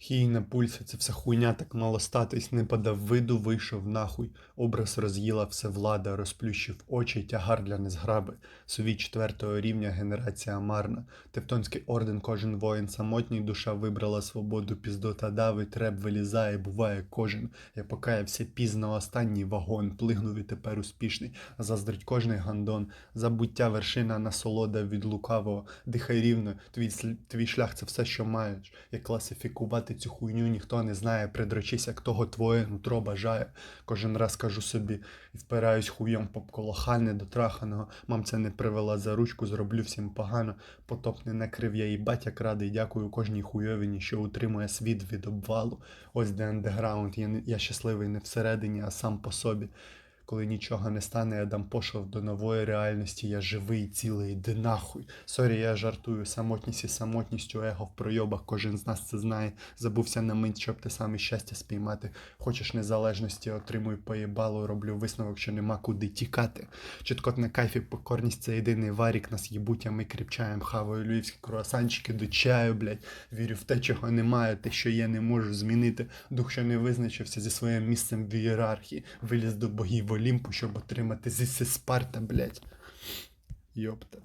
Хій на пульсі, це вся хуйня так мало статись, не подав виду, вийшов нахуй. Образ роз'їла все влада, розплющив очі, тягар для незграби. Сові четвертого рівня генерація марна. Тевтонський орден, кожен воїн самотній, душа вибрала свободу, піздота давить, реп вилізає, буває кожен. Я покаявся пізно, останній вагон, плигнув і тепер успішний. Заздрить кожний гандон, забуття вершина, насолода від лукавого. Дихай рівно, твій, твій шлях це все, що маєш. Як класифікувати цю хуйню ніхто не знає. Придрочись, як того твоє нутро бажає. Кожен раз кажу собі і впираюсь хуйом попколоха недотраханого. Мамця не привела за ручку, зроблю всім погано. Потоп не накрив я і батя радий. Дякую кожній хуйовині, що утримує світ від обвалу. Ось де андеграунд. Я, я щасливий не всередині, а сам по собі. Коли нічого не стане, я дам пошлав до нової реальності. Я живий, цілий, іди нахуй. Сорі, я жартую. Самотність і самотністю его в пройобах. Кожен з нас це знає. Забувся на мить, щоб ти саме щастя спіймати. Хочеш незалежності, отримуй поєбалу. Роблю висновок, що нема куди тікати. Чіткот на кайфі, покорність це єдиний варік. Нас їбуть, а ми кріпчаєм. Хаваю львівські круасанчики до чаю, блядь. Вірю в те, чого немає, те, що є, не можу змінити. Дух, що не визначився зі своїм місцем в ієрархії. Виліз до богів Олімпу, щоб отримати зі Спарта, блядь. Йопта.